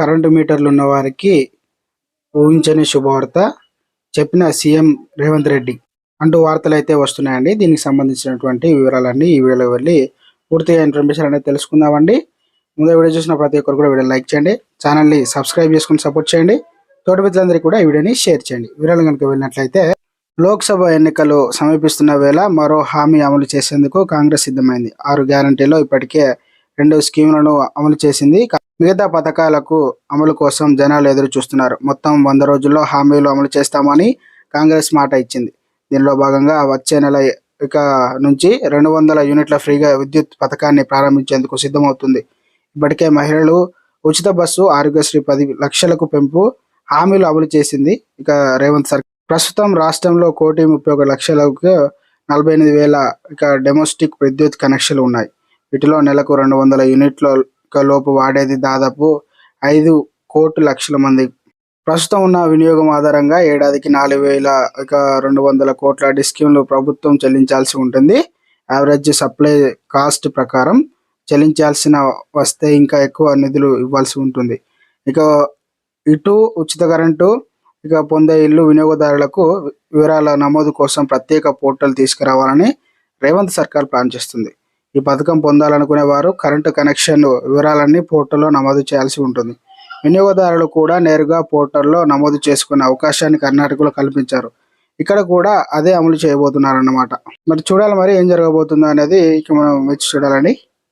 Current మీటర్లు ఉన్న వారికి ఊహించని శుభవార్త చెప్పిన సీఎం రేవంత్ రెడ్డి అంటూ వార్తలు అయితే వస్తున్నాయండి. దీనికి సంబంధించినటువంటి వివరాలన్నీ ఈ వీడియోలో వెళ్ళి పూర్తిగా ఇన్ఫర్మేషన్ అనేది తెలుసుకుందామండి. ముందు వీడియో చూసిన ప్రతి ఒక్కరు కూడా వీడియో లైక్ చేయండి. ఛానల్ని సబ్స్క్రైబ్ చేసుకుని సపోర్ట్ చేయండి. తోటి మిత్రులందరికీ కూడా ఈ వీడియోని షేర్ చేయండి. వివరాలు కనుక వెళ్ళినట్లయితే లోక్సభ ఎన్నికలు సమీపిస్తున్న వేళ మరో హామీ అమలు చేసేందుకు కాంగ్రెస్ సిద్ధమైంది. ఆరు గ్యారంటీలో ఇప్పటికే రెండు స్కీములను అమలు చేసింది. మిగతా పథకాలకు అమలు కోసం జనాలు ఎదురు చూస్తున్నారు. మొత్తం వంద రోజుల్లో హామీలు అమలు చేస్తామని కాంగ్రెస్ మాట ఇచ్చింది. దీనిలో భాగంగా వచ్చే నెల ఇక నుంచి రెండు వందల యూనిట్ల ఫ్రీగా విద్యుత్ పథకాన్ని ప్రారంభించేందుకు సిద్ధమవుతుంది. ఇప్పటికే మహిళలు ఉచిత బస్సు ఆరోగ్యశ్రీ పది లక్షలకు పెంపు హామీలు అమలు చేసింది ఇక రేవంత్ సర్కార్. ప్రస్తుతం రాష్ట్రంలో కోటి ముప్పై ఒక లక్షలకు నలభై ఎనిమిది వేల ఇక డొమెస్టిక్ విద్యుత్ కనెక్షన్లు ఉన్నాయి. వీటిలో నెలకు రెండు వందల యూనిట్ల లోపు వాడేది దాదాపు ఐదు కోటి లక్షల మంది. ప్రస్తుతం ఉన్న వినియోగం ఆధారంగా ఏడాదికి నాలుగు వేల ఇక రెండు వందల కోట్ల డిస్కీమ్లు ప్రభుత్వం చెల్లించాల్సి ఉంటుంది. యావరేజ్ సప్లై కాస్ట్ ప్రకారం చెల్లించాల్సిన వస్తే ఇంకా ఎక్కువ నిధులు ఇవ్వాల్సి ఉంటుంది. ఇక ఇటు ఉచిత కరెంటు ఇక పొందే ఇల్లు వినియోగదారులకు వివరాల నమోదు కోసం ప్రత్యేక పోర్టల్ తీసుకురావాలని రేవంత్ సర్కార్ ప్లాన్ చేస్తుంది. ఈ పథకం పొందాలనుకునే వారు కరెంటు కనెక్షన్ వివరాలన్నీ పోర్టల్లో నమోదు చేయాల్సి ఉంటుంది. వినియోగదారులు కూడా నేరుగా పోర్టల్లో నమోదు చేసుకునే అవకాశాన్ని కర్ణాటకలో కల్పించారు. ఇక్కడ కూడా అదే అమలు చేయబోతున్నారు అన్నమాట మరి చూడాలి మరి ఏం జరగబోతుందో అనేది ఇక మనం వచ్చి చూడాలండి.